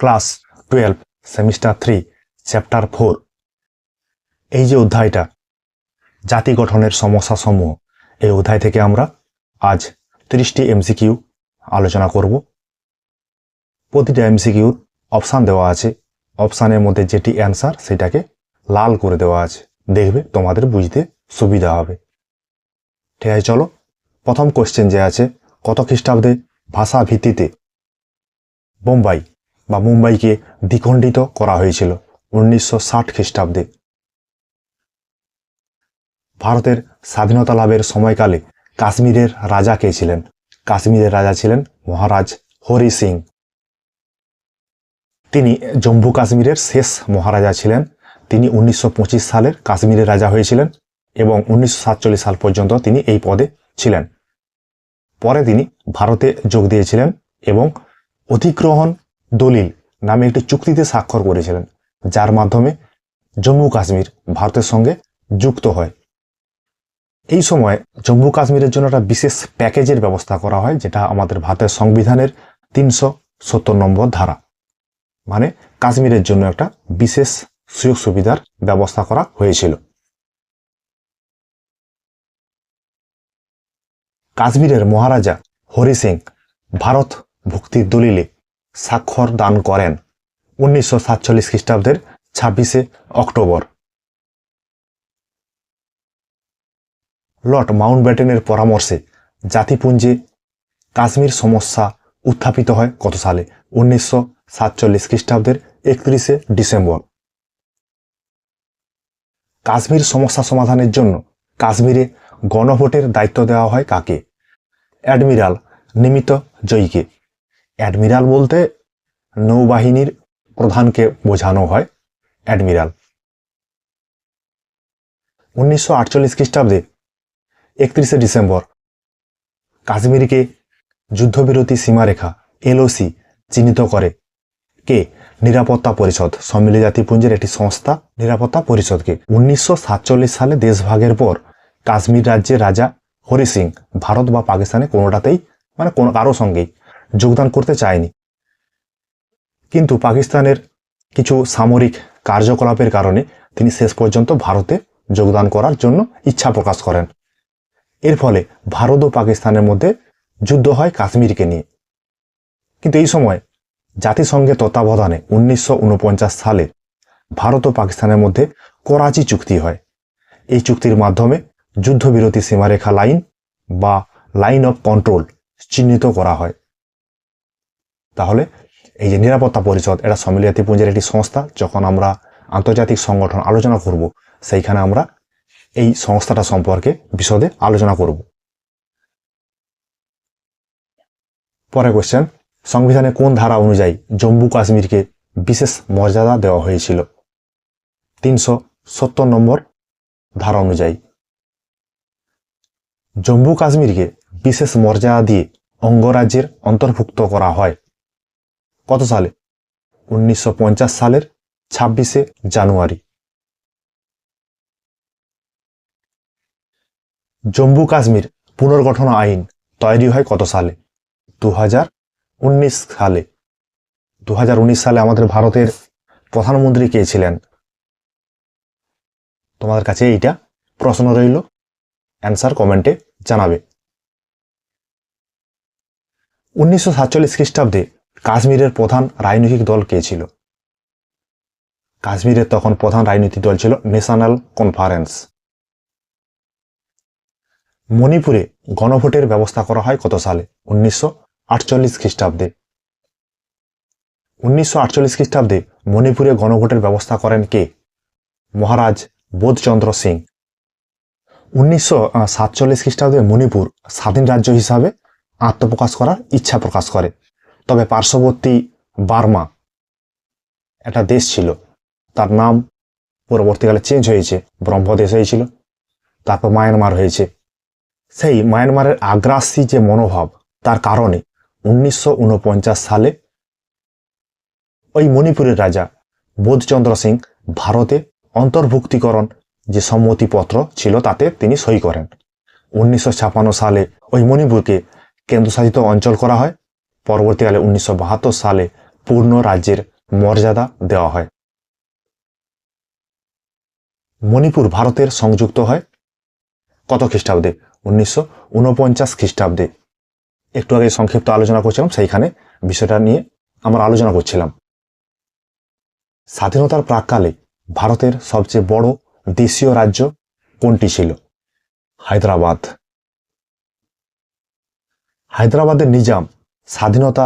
Class twelve, semester three, chapter four. এই যে অধ্যায়টা, জাতি গঠনের সমস্যা সমূহ এই অধ্যায় থেকে আমরা আজ তিরিশটি এমসিকিউ আলোচনা করব। প্রতিটা এমসিকিউর অপশান দেওয়া আছে। অপশানের মধ্যে যেটি অ্যান্সার, সেটাকে লাল করে দেওয়া আছে। দেখবে তোমাদের বুঝতে সুবিধা হবে। ঠিক আছে, চলো। প্রথম কোশ্চেন যে আছে, কত খ্রিস্টাব্দে ভাষা ভিত্তিতে বোম্বাই বা মুম্বাইকে দ্বিখণ্ডিত করা হয়েছিল উনিশশো ষাট খ্রিস্টাব্দে। ভারতের স্বাধীনতা লাভের সময়কালে কাশ্মীরের রাজা কে ছিলেন? কাশ্মীরের রাজা ছিলেন মহারাজ হরি সিং। তিনি জম্মু কাশ্মীরের শেষ মহারাজা ছিলেন। তিনি উনিশশো পঁচিশ সালের কাশ্মীরের রাজা হয়েছিলেন এবং উনিশশো সাতচল্লিশ সাল পর্যন্ত তিনি এই পদে ছিলেন। পরে তিনি ভারতে যোগ দিয়েছিলেন এবং অধিগ্রহণ দলিল নামে একটি চুক্তিতে স্বাক্ষর করেছিলেন, যার মাধ্যমে জম্মু কাশ্মীর ভারতের সঙ্গে যুক্ত হয়। এই সময় জম্মু কাশ্মীরের জন্য একটা বিশেষ প্যাকেজের ব্যবস্থা করা হয়, যেটা আমাদের ভারতের সংবিধানের তিনশো সত্তর নম্বর ধারা। মানে কাশ্মীরের জন্য একটা বিশেষ সুযোগ সুবিধার ব্যবস্থা করা হয়েছিল। কাশ্মীরের মহারাজা হরি সিং ভারত ভুক্তির দলিলে স্বাক্ষর দান করেন উনিশশো সাতচল্লিশ খ্রিস্টাব্দের ছাব্বিশে অক্টোবর। লর্ড মাউন্টব্যাটেনের পরামর্শে জাতিপুঞ্জে কাশ্মীর সমস্যা উত্থাপিত হয় কত সালে? উনিশশো সাতচল্লিশ খ্রিস্টাব্দের একত্রিশে ডিসেম্বর। কাশ্মীর সমস্যা সমাধানের জন্য কাশ্মীরে গণভোটের দায়িত্ব দেওয়া হয় কাকে? অ্যাডমিরাল নিমিত জয়ীকে অ্যাডমিরাল বলতে নৌবাহিনীর প্রধানকে বোঝানো হয়, অ্যাডমিরাল। উনিশশো আটচল্লিশ খ্রিস্টাব্দে একত্রিশে ডিসেম্বর, কাশ্মীরকে যুদ্ধবিরতি সীমারেখা, এলওসি, চিহ্নিত করে। কে? নিরাপত্তা পরিষদ, সম্মিলিত জাতিপুঞ্জের একটি সংস্থা, নিরাপত্তা পরিষদকে। উনিশশো সাতচল্লিশ সালে দেশভাগের পর কাশ্মীর রাজ্যের রাজা হরি সিং ভারত বা পাকিস্তানে কোনোটাতেই মানে কোনো কারও সঙ্গেই যোগদান করতে চায়নি। কিন্তু পাকিস্তানের কিছু সামরিক কার্যকলাপের কারণে তিনি শেষ পর্যন্ত ভারতে যোগদান করার জন্য ইচ্ছা প্রকাশ করেন। এর ফলে ভারত ও পাকিস্তানের মধ্যে যুদ্ধ হয় কাশ্মীরকে নিয়ে। কিন্তু এই সময় জাতিসংঘের তত্ত্বাবধানে উনিশশো ঊনপঞ্চাশ সালে ভারত ও পাকিস্তানের মধ্যে করাচি চুক্তি হয়। এই চুক্তির মাধ্যমে যুদ্ধবিরতি সীমারেখা লাইন বা লাইন অফ কন্ট্রোল চিহ্নিত করা হয়। তাহলে এই যে নিরাপত্তা পরিষদ, এটা সম্মিলিত পুঞ্জের একটি সংস্থা যখন আমরা আন্তর্জাতিক সংগঠন আলোচনা করব, সেইখানে আমরা এই সংস্থাটা সম্পর্কে বিশদে আলোচনা করব। পরে কোশ্চেন সংবিধানে কোন ধারা অনুযায়ী জম্মু কাশ্মীরকে বিশেষ মর্যাদা দেওয়া হয়েছিল? তিনশো সত্তর নম্বর ধারা অনুযায়ী, জম্মু কাশ্মীরকে বিশেষ মর্যাদা দিয়ে অঙ্গরাজ্যের অন্তর্ভুক্ত করা হয়। কত সালে? উনিশশো পঞ্চাশ সালের ছাব্বিশে জানুয়ারি। জম্মু কাশ্মীর পুনর্গঠন আইন তৈরি হয় কত সালে? দু সালে। দু হাজার উনিশ সালে আমাদের ভারতের প্রধানমন্ত্রী কে ছিলেন? তোমাদের কাছে এইটা প্রশ্ন রইল অ্যান্সার কমেন্টে জানাবে। উনিশশো সাতচল্লিশ খ্রিস্টাব্দে কাশ্মীরের প্রধান রাজনৈতিক দল কে ছিল? কাশ্মীরের তখন প্রধান রাজনৈতিক দল ছিল ন্যাশনাল কনফারেন্স। মণিপুরে গণভোটের ব্যবস্থা করা হয় কত সালে? উনিশশো আটচল্লিশ খ্রিস্টাব্দে। উনিশশো আটচল্লিশ খ্রিস্টাব্দে মণিপুরে গণভোটের ব্যবস্থা করেন কে? মহারাজ বোধচন্দ্র সিং। উনিশশো সাতচল্লিশ খ্রিস্টাব্দে মণিপুর স্বাধীন রাজ্য হিসাবে আত্মপ্রকাশ করার ইচ্ছা প্রকাশ করে। তবে পার্শ্ববর্তী বার্মা একটা দেশ ছিল। তার নাম পরবর্তীকালে চেঞ্জ হয়েছে, ব্রহ্মদেশ হয়েছিল, তারপর মায়ানমার হয়েছে। সেই মায়ানমারের আগ্রাসী যে মনোভাব, তার কারণে উনিশশো ঊনপঞ্চাশ সালে ওই মণিপুরের রাজা বোধচন্দ্র সিং ভারতে অন্তর্ভুক্তিকরণ যে সম্মতিপত্র ছিল, তাতে তিনি সই করেন। উনিশশো সালে ওই মণিপুরকে কেন্দ্রশাসিত অঞ্চল করা হয়। পরবর্তীকালে উনিশশো বাহাত্তর সালে পূর্ণ রাজ্যের মর্যাদা দেওয়া হয়। মণিপুর ভারতের সংযুক্ত হয় কত খ্রিস্টাব্দে? উনিশশো উনপঞ্চাশ খ্রিস্টাব্দে। একটু আগে সংক্ষিপ্ত আলোচনা করছিলাম, সেইখানে বিষয়টা নিয়ে আমরা আলোচনা করছিলাম। স্বাধীনতার প্রাককালে ভারতের সবচেয়ে বড় দেশীয় রাজ্য কোনটি ছিল? হায়দ্রাবাদ। হায়দ্রাবাদের নিজাম স্বাধীনতা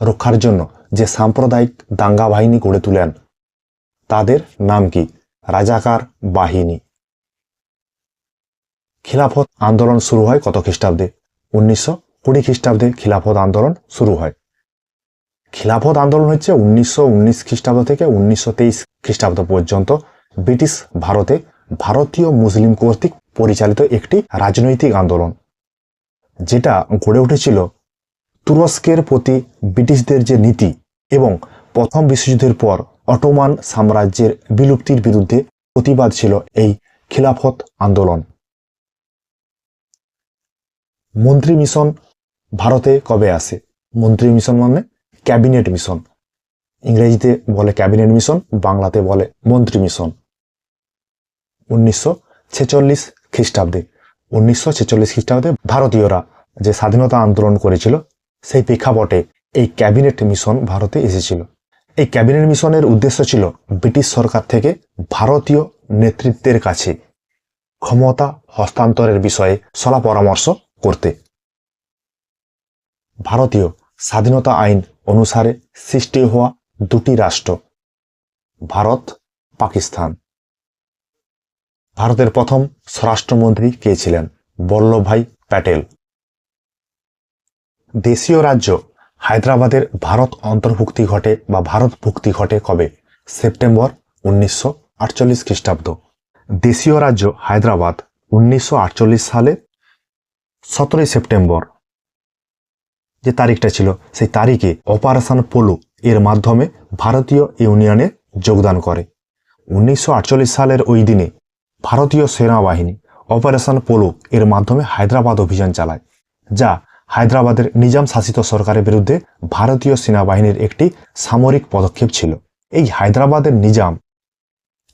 রক্ষার জন্য যে সাম্প্রদায়িক দাঙ্গা বাহিনী গড়ে তুলেন, তাদের নাম কি? রাজাকার বাহিনী। খিলাফত আন্দোলন শুরু হয় কত খ্রিস্টাব্দে? উনিশশো কুড়ি খ্রিস্টাব্দে খিলাফত আন্দোলন শুরু হয়। খিলাফত আন্দোলন হচ্ছে উনিশশো উনিশ খ্রিস্টাব্দ থেকে উনিশশো তেইশ খ্রিস্টাব্দ পর্যন্ত ব্রিটিশ ভারতে ভারতীয় মুসলিম কর্তৃক পরিচালিত একটি রাজনৈতিক আন্দোলন, যেটা গড়ে উঠেছিল তুরস্কের প্রতি ব্রিটিশদের যে নীতি এবং প্রথম বিশ্বযুদ্ধের পর অটোমান সাম্রাজ্যের বিলুপ্তির বিরুদ্ধে প্রতিবাদ ছিল এই খিলাফত আন্দোলন। মন্ত্রী মিশন ভারতে কবে আসে? মন্ত্রী মিশন মানে ক্যাবিনেট মিশন। ইংরেজিতে বলে ক্যাবিনেট মিশন, বাংলাতে বলে মন্ত্রী মিশন। উনিশশো ছেচল্লিশ খ্রিস্টাব্দে, উনিশশো ছেচল্লিশ খ্রিস্টাব্দে ভারতীয়রা যে স্বাধীনতা আন্দোলন করেছিল সেই প্রেক্ষাপটে এই ক্যাবিনেট মিশন ভারতে এসেছিল। এই ক্যাবিনেট মিশনের উদ্দেশ্য ছিল ব্রিটিশ সরকার থেকে ভারতীয় নেতৃত্বের কাছে ক্ষমতা হস্তান্তরের বিষয়ে সলা পরামর্শ করতে। ভারতীয় স্বাধীনতা আইন অনুসারে সৃষ্টি হওয়া দুটি রাষ্ট্র, ভারত, পাকিস্তান। ভারতের প্রথম স্বরাষ্ট্রমন্ত্রী কে ছিলেন? বল্লভভাই প্যাটেল। দেশীয় রাজ্য হায়দ্রাবাদের ভারত অন্তর্ভুক্তি ঘটে বা ভারত ভুক্তি ঘটে কবে? সেপ্টেম্বর উনিশশো আটচল্লিশ খ্রিস্টাব্দ। দেশীয় রাজ্য হায়দ্রাবাদ উনিশশো আটচল্লিশ সালে সতেরোই সেপ্টেম্বর। যে তারিখটা ছিল, সেই তারিখে অপারেশন পোলো এর মাধ্যমে ভারতীয় ইউনিয়নে যোগদান করে। উনিশশো আটচল্লিশ সালের ওই দিনে ভারতীয় সেনাবাহিনী অপারেশন পোলো এর মাধ্যমে হায়দ্রাবাদ অভিযান চালায়, যা হায়দ্রাবাদের নিজাম শাসিত সরকারের বিরুদ্ধে ভারতীয় সেনাবাহিনীর একটি সামরিক পদক্ষেপ ছিল। এই হায়দ্রাবাদের নিজাম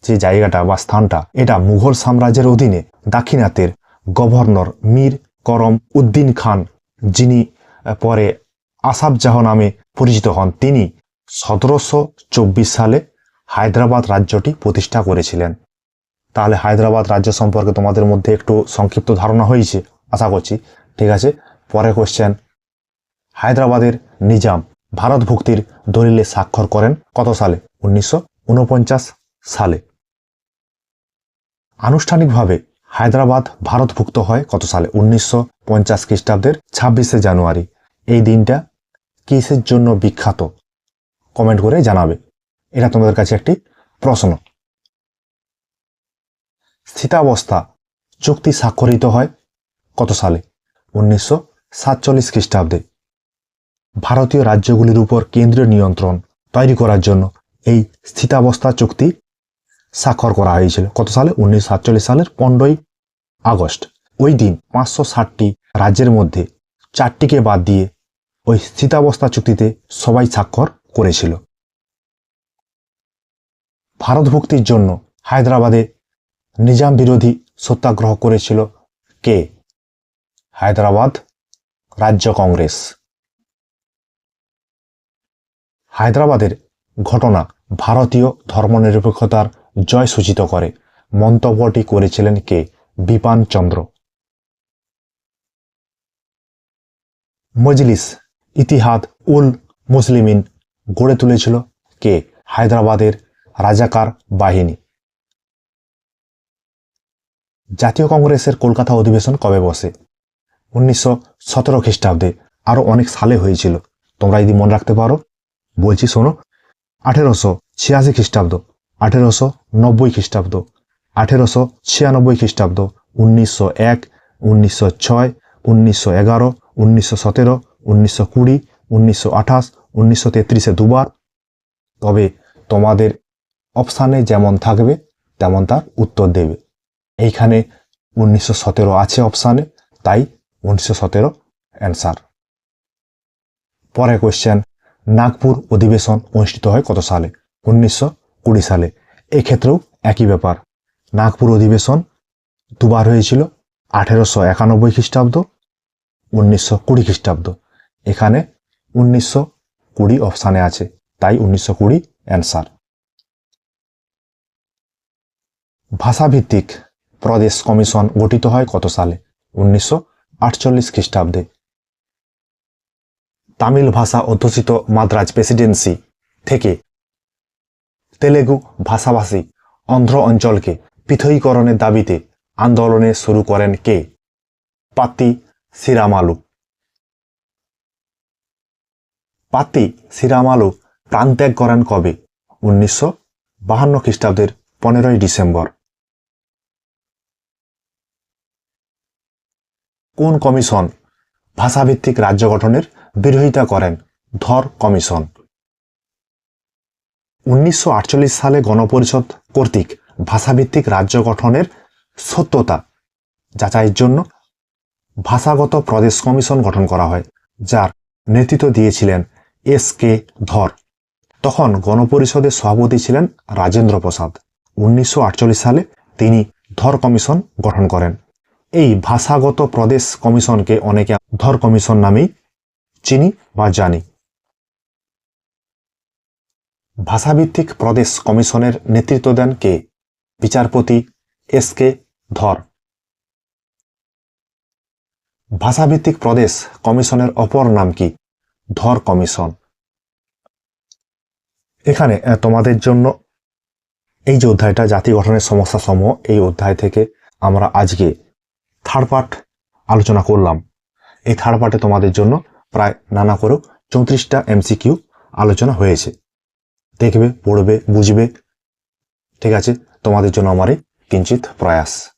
যে জায়গাটা বা স্থানটা, এটা মুঘল সাম্রাজ্যের অধীনে দাক্ষিণাতের গভর্নর মীর করম উদ্দিন খান, যিনি পরে আসাফ জাহ নামে পরিচিত হন, তিনি সতেরোশো চব্বিশ সালে হায়দ্রাবাদ রাজ্যটি প্রতিষ্ঠা করেছিলেন। তাহলে হায়দ্রাবাদ রাজ্য সম্পর্কে তোমাদের মধ্যে একটু সংক্ষিপ্ত ধারণা হয়েছে? আশা করছি। ঠিক আছে? পরে কোশ্চেন হায়দ্রাবাদের নিজাম ভারত ভুক্তির দলিলে স্বাক্ষর করেন কত সালে? উনিশশো ঊনপঞ্চাশ সালে। আনুষ্ঠানিকভাবে হায়দ্রাবাদ ভারতভুক্ত হয় কত সালে? উনিশশো পঞ্চাশ খ্রিস্টাব্দের ছাব্বিশে জানুয়ারি। এই দিনটা কিসের জন্য বিখ্যাত? কমেন্ট করে জানাবে। এটা তোমাদের কাছে একটি প্রশ্ন। স্থিতাবস্থা চুক্তি স্বাক্ষরিত হয় কত সালে? উনিশশো সাতচল্লিশ খ্রিস্টাব্দে ভারতীয় রাজ্যগুলির উপর কেন্দ্রীয় নিয়ন্ত্রণ তৈরি করার জন্য এই স্থিতাবস্থা চুক্তি স্বাক্ষর করা হয়েছিল। কত সালে? উনিশশো সাতচল্লিশ সালের পনেরোই আগস্ট। ওই দিন পাঁচশো ষাটটি রাজ্যের মধ্যে চারটিকে বাদ দিয়ে ওই স্থিতাবস্থা চুক্তিতে সবাই স্বাক্ষর করেছিল। ভারত ভুক্তির জন্য হায়দ্রাবাদে নিজাম বিরোধী সত্যাগ্রহ করেছিল কে? হায়দ্রাবাদ রাজ্য কংগ্রেস। হায়দ্রাবাদের ঘটনা ভারতীয় ধর্মনিরপেক্ষতার জয় সূচিত করে, মন্তব্যটি করেছিলেন কে? বিপান চন্দ্র। মজলিস, ইতিহাদ উল মুসলিমিন গড়ে তুলেছিল কে? হায়দ্রাবাদের রাজাকার বাহিনী। জাতীয় কংগ্রেসের কলকাতা অধিবেশন কবে বসে? উনিশশো সতেরো খ্রিস্টাব্দে আরও অনেক সালে হয়েছিল। তোমরা যদি মনে রাখতে পারো? বলছি শোনো, আঠেরোশো ছিয়াশি খ্রিস্টাব্দ, আঠেরোশো নব্বই খ্রিস্টাব্দ, আঠেরোশো ছিয়ানব্বই খ্রিস্টাব্দ, উনিশশো এক, উনিশশো ছয়, উনিশশো এগারো, উনিশশো সতেরো, উনিশশো কুড়ি, উনিশশো আঠাশ, উনিশশো তেত্রিশে দুবার। তবে তোমাদের অপশানে যেমন থাকবে, তেমন তার উত্তর দেবে। এইখানে উনিশশো সতেরো আছে অপশানে, তাই উনিশশো সতেরো? অ্যান্সার পরে কোশ্চেন নাগপুর অধিবেশন অনুষ্ঠিত হয় কত সালে? উনিশশো কুড়ি সালে। এক্ষেত্রেও একই ব্যাপার। নাগপুর অধিবেশন দুবার হয়েছিল, আঠেরোশো একানব্বই খ্রিস্টাব্দ, উনিশশো কুড়ি খ্রিস্টাব্দ। এখানে উনিশশো কুড়ি অপশানে আছে, তাই উনিশশো কুড়ি অ্যান্সার ভাষাভিত্তিক প্রদেশ কমিশন গঠিত হয় কত সালে? উনিশশো আটচল্লিশ খ্রিস্টাব্দে। তামিল ভাষা অধ্যুষিত মাদ্রাজ প্রেসিডেন্সি থেকে তেলেগু ভাষাভাষী অন্ধ্র অঞ্চলকে পৃথকীকরণের দাবিতে আন্দোলনে শুরু করেন কে? পাতি সিরামালু পাতি সিরামালু প্রাণত্যাগ করেন কবে? উনিশশো বাহান্ন খ্রিস্টাব্দের পনেরোই ডিসেম্বর। কোন কমিশন ভাষাভিত্তিক রাজ্য গঠনের বিরোধিতা করেন? ধর কমিশন। উনিশশো আটচল্লিশ সালে গণপরিষদ কর্তৃক ভাষাভিত্তিক রাজ্য গঠনের সত্যতা যাচাইয়ের জন্য ভাষাগত প্রদেশ কমিশন গঠন করা হয়, যার নেতৃত্ব দিয়েছিলেন এস কে ধর। তখন গণপরিষদের সভাপতি ছিলেন রাজেন্দ্র প্রসাদ। উনিশশো আটচল্লিশ সালে তিনি ধর কমিশন গঠন করেন। এই ভাষাগত প্রদেশ কমিশনকে অনেকে ধর কমিশন নামেই চিনি বা জানি। ভাষাভিত্তিক প্রদেশ কমিশনের নেতৃত্ব দেন কে? বিচারপতি এস কে ধর। ভাষাভিত্তিক প্রদেশ কমিশনের অপর নাম কি? ধর কমিশন। এখানে তোমাদের জন্য এই যে অধ্যায়টা, জাতি গঠনের সমস্যা সমূহ এই অধ্যায় থেকে আমরা আজকে থার্ড পার্ট আলোচনা করলাম। এই থার্ড পার্টে তোমাদের জন্য প্রায় নানা করেও চৌত্রিশটা এমসিকিউ আলোচনা হয়েছে। দেখবে, পড়বে, বুঝবে। ঠিক আছে? তোমাদের জন্য আমার এই কিঞ্চিত প্রয়াস।